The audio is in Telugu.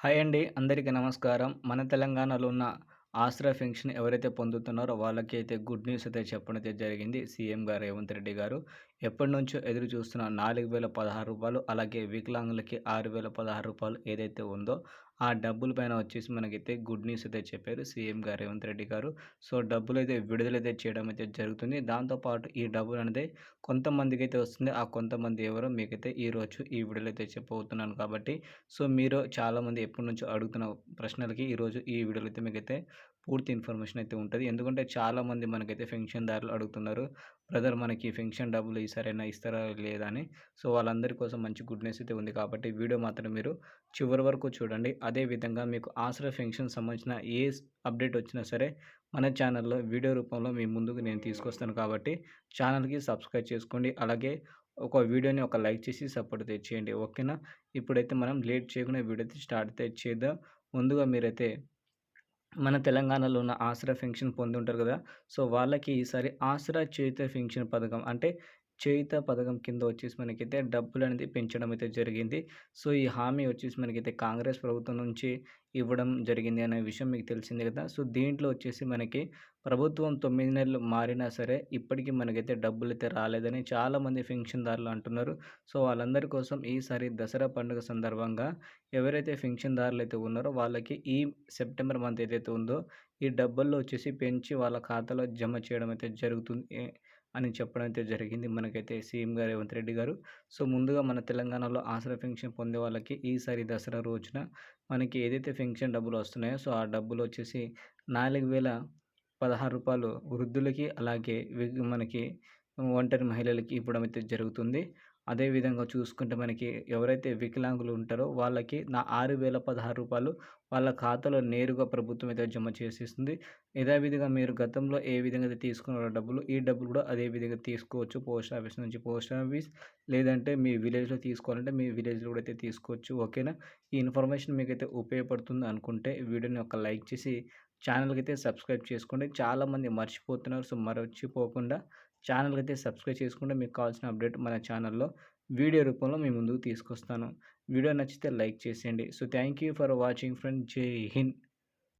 హాయ్ అండి అందరికీ నమస్కారం. మన తెలంగాణలో ఉన్న ఆశ్రయ పెన్షన్ ఎవరైతే పొందుతున్నారో వాళ్ళకి అయితే గుడ్ న్యూస్ అయితే చెప్పడం అయితే జరిగింది. సీఎం గారు రేవంత్ రెడ్డి గారు. ఎప్పటి నుంచో ఎదురు చూస్తున్న నాలుగు వేల పదహారు రూపాయలు అలాగే వికలాంగులకి ఆరు వేల పదహారు రూపాయలు ఏదైతే ఉందో ఆ డబ్బుల పైన వచ్చేసి మనకైతే గుడ్ న్యూస్ అయితే చెప్పారు సీఎం గారు రేవంత్ రెడ్డి గారు. సో డబ్బులు అయితే విడుదలైతే చేయడం అయితే జరుగుతుంది. దాంతోపాటు ఈ డబ్బులు అనేది కొంతమందికి అయితే వస్తుంది. ఆ కొంతమంది ఎవరో మీకైతే ఈరోజు ఈ వీడియోలో అయితే చెప్పబోతున్నాను కాబట్టి. సో మీరు చాలామంది ఎప్పటి నుంచో అడుగుతున్న ప్రశ్నలకి ఈరోజు ఈ వీడియోలో అయితే మీకైతే పూర్తి ఇన్ఫర్మేషన్ అయితే ఉంటుంది. ఎందుకంటే చాలామంది మనకైతే పెన్షన్దారులు అడుగుతున్నారు. బ్రదర్ మనకి పెన్షన్ డబ్బులు ఈసారైనా ఇస్తారా లేదా అని. సో వాళ్ళందరి కోసం మంచి గుడ్నెస్ అయితే ఉంది కాబట్టి వీడియో మాత్రం మీరు చివరి వరకు చూడండి. అదేవిధంగా మీకు ఆసరా పెన్షన్ సంబంధించిన ఏ అప్డేట్ వచ్చినా సరే మన ఛానల్లో వీడియో రూపంలో మీ ముందుకు నేను తీసుకొస్తాను కాబట్టి ఛానల్కి సబ్స్క్రైబ్ చేసుకోండి. అలాగే ఒక వీడియోని ఒక లైక్ చేసి సపోర్ట్ తెచ్చేయండి ఓకేనా? ఇప్పుడైతే మనం లేట్ చేయకుండా వీడియో అయితే స్టార్ట్ అయితే చేద్దాం. ముందుగా మీరైతే మన తెలంగాణలో ఉన్న ఆసరా పెన్షన్ పొంది ఉంటారు కదా. సో వాళ్ళకి ఈసారి ఆసరా చేయుత పెన్షన్ పథకం అంటే చేయుత పథకం కింద వచ్చేసి మనకైతే డబ్బులు అనేది పెంచడం అయితే జరిగింది. సో ఈ హామీ వచ్చేసి మనకైతే కాంగ్రెస్ ప్రభుత్వం నుంచి ఇవ్వడం జరిగింది అనే విషయం మీకు తెలిసింది కదా. సో దీంట్లో వచ్చేసి మనకి ప్రభుత్వం తొమ్మిది నెలలు మారినా సరే ఇప్పటికీ మనకైతే డబ్బులు అయితే రాలేదని చాలామంది పెన్షన్దారులు అంటున్నారు. సో వాళ్ళందరి కోసం ఈసారి దసరా పండుగ సందర్భంగా ఎవరైతే పెన్షన్దారులు అయితే ఉన్నారో వాళ్ళకి ఈ సెప్టెంబర్ మంత్ ఏదైతే ఉందో ఈ డబ్బుల్లో వచ్చేసి పెంచి వాళ్ళ ఖాతాలో జమ చేయడం అయితే జరుగుతుంది. అని చెప్పడం అయితే జరిగింది. మనకైతే సీఎం గారు రేవంత్ రెడ్డి గారు. సో ముందుగా మన తెలంగాణలో ఆసరా పెన్షన్ పొందే వాళ్ళకి ఈసారి దసరా రోజున మనకి ఏదైతే పెన్షన్ డబ్బులు వస్తున్నాయో సో ఆ డబ్బులు వచ్చేసి నాలుగు వేల పదహారు రూపాయలు వృద్ధులకి అలాగే మనకి ఒంటరి మహిళలకి ఇవ్వడం అయితే జరుగుతుంది. అదేవిధంగా చూసుకుంటే మనకి ఎవరైతే వికలాంగులు ఉంటారో వాళ్ళకి నా ఆరు వేల పదహారు రూపాయలు వాళ్ళ ఖాతాలో నేరుగా ప్రభుత్వం అయితే జమ చేసేస్తుంది. యథావిధిగా మీరు గతంలో ఏ విధంగా అయితే తీసుకున్నారో డబ్బులు ఈ డబ్బులు కూడా అదే విధంగా తీసుకోవచ్చు. పోస్ట్ ఆఫీస్ నుంచి పోస్ట్ ఆఫీస్ లేదంటే మీ విలేజ్లో తీసుకోవాలంటే మీ విలేజ్లో కూడా అయితే తీసుకోవచ్చు. ఓకేనా? ఈ ఇన్ఫర్మేషన్ మీకైతే ఉపయోగపడుతుంది అనుకుంటే వీడియోని ఒక లైక్ చేసి ఛానల్కి అయితే సబ్స్క్రైబ్ చేసుకోండి. చాలామంది మర్చిపోతున్నారు సో మర్చిపోకుండా ఛానల్కి అయితే సబ్స్క్రైబ్ చేసుకుంటే మీకు కావాల్సిన అప్డేట్ మన ఛానల్లో వీడియో రూపంలో మీ ముందుకు తీసుకొస్తాను. వీడియో నచ్చితే లైక్ చేసేయండి. So thank you for watching friend. జై హింద్.